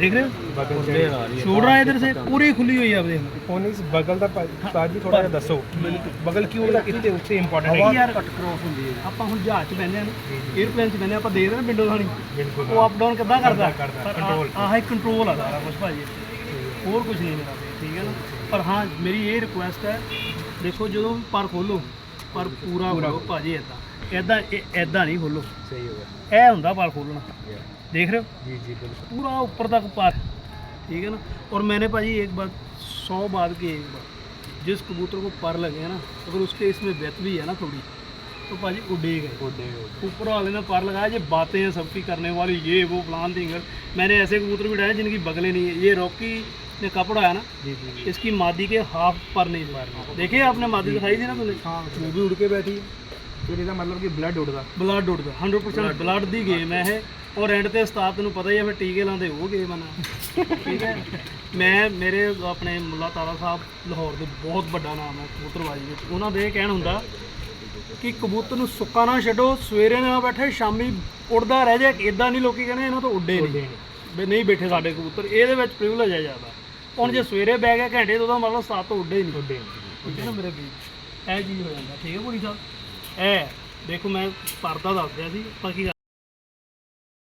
देख रहे हो बगल से आ रही है छोड़ रहा है इधर से पूरी खुली हुई है आप देख ਦਾ ਸਾਜ ਵੀ ਥੋੜਾ ਜਿਹਾ ਦੱਸੋ। ਬਗਲ ਕਿਉਂ ਦਾ ਕਿਤੇ ਉੱਤੇ ਇੰਪੋਰਟੈਂਟ ਹੈ ਯਾਰ ਕੱਟ ਕ੍ਰੋਸ ਹੁੰਦੀ ਹੈ। ਆਪਾਂ ਹੁਣ ਜਹਾਜ਼ 'ਚ ਬੈਠੇ ਆ 에ਅਰਪਲੇਨ 'ਚ ਬੈਠੇ ਆਪਾਂ ਦੇਖ ਰਹੇ ਵਿੰਡੋ ਸਾਣੀ ਉਹ ਅਪ ਡਾਊਨ ਕਿੱਦਾਂ ਕਰਦਾ? ਕੰਟਰੋਲ ਆਹ ਇੱਕ ਕੰਟਰੋਲ ਆ ਸਾਰਾ ਕੁਝ ਭਾਜੀ। ਹੋਰ ਕੁਝ ਨਹੀਂ ਮੇਰਾ ਠੀਕ ਹੈ ਨਾ? ਪਰ ਹਾਂ ਮੇਰੀ ਇਹ ਰਿਕੁਐਸਟ ਹੈ ਦੇਖੋ ਜਦੋਂ ਪਰ ਖੋਲੋ ਪਰ ਪੂਰਾ ਖੋਲੋ ਭਾਜੀ ਇਦਾਂ ਇਦਾਂ ਇਦਾਂ ਨਹੀਂ ਖੋਲੋ। ਸਹੀ ਹੋ ਗਿਆ। ਇਹ ਹੁੰਦਾ ਪਰ ਖੋਲਣਾ। देख रहे हो? जी जी बिल्कुल। पूरा ऊपर तक पार। ठीक है ना? और मैंने भाजी एक बात सौ बात की एक बात जिस कबूतर को पर लगे ना अगर उसके इसमें बेत भी है ना थोड़ी तो भाजी उड़े गए। ऊपर वाले ने पार लगाया ये बातें हैं सबकी करने वाली ये वो फलान दिंगर मैंने ऐसे कबूतर भी डाले जिनकी बगले नहीं है। ये रॉकी ने कपड़ा है ना? जी जी इसकी मादी के हाफ़ पर नहीं मारना देखिए आपने मादी दिखाई थी ना तुमने हाँ वो भी उड़ के बैठी है। ਫਿਰ ਇਹਦਾ ਮਤਲਬ ਕਿ ਬਲੱਡ ਉੱਡਦਾ। ਬਲੱਡ ਉੱਡਦਾ 100% ਬਲੱਡ ਦੀ ਗੇਮ ਹੈ ਇਹ। ਔਰ ਐਂਡ ਤੇ ਉਸਤਾਦ ਤੈਨੂੰ ਪਤਾ ਹੀ ਹੈ ਫਿਰ ਟੀਕੇ ਲਾਉਂਦੇ ਉਹ ਗੇਮ ਆ ਨਾ। ਠੀਕ ਹੈ? ਮੈਂ ਮੇਰੇ ਆਪਣੇ ਮੁੱਲਾ ਤਾਰਾ ਸਾਹਿਬ ਲਾਹੌਰ ਦੇ ਬਹੁਤ ਵੱਡਾ ਨਾਮ ਹੈ ਕਬੂਤਰਬਾਜ਼ੀ ਵਿੱਚ ਉਹਨਾਂ ਦੇ ਕਹਿਣ ਹੁੰਦਾ ਕਿ ਕਬੂਤਰ ਨੂੰ ਸੁੱਕਾ ਨਾ ਛੱਡੋ ਸਵੇਰੇ ਨਾ ਬੈਠੇ ਸ਼ਾਮੀ ਉੱਡਦਾ ਰਹਿ ਜਾ। ਇਦਾਂ ਨਹੀਂ ਲੋਕੀ ਕਹਿੰਦੇ ਇਹਨਾਂ ਤੋਂ ਉੱਡੇ ਨਹੀਂ। ਵੀ ਨਹੀਂ ਬੈਠੇ ਸਾਡੇ ਕਬੂਤਰ। ਇਹਦੇ ਵਿੱਚ ਪ੍ਰਿਵਿਲੇਜ ਹੈ ਜ਼ਿਆਦਾ। ਹੁਣ ਜੇ ਸਵੇਰੇ ਬਹਿ ਗਿਆ ਘੰਟੇ ਤੋਂ ਉਹਦਾ ਮਤਲਬ ਸਾਤ ਤੋਂ ਉੱਡੇ ਹੀ ਨਹੀਂ। ਉੱਡੇ ਠੀਕ ਹੈ ਨਾ ਮੇਰੇ ਵੀ ਇਹ ਚੀਜ਼ ਹੋ ਜਾਂਦਾ। ਠੀਕ ਹੈ ਭੂਰੀ ਸਾਹਿਬ? ਇਹ ਦੇਖੋ ਮੈਂ ਪਰਦਾ ਦੱਸ ਰਿਹਾ ਸੀ ਬਾਕੀ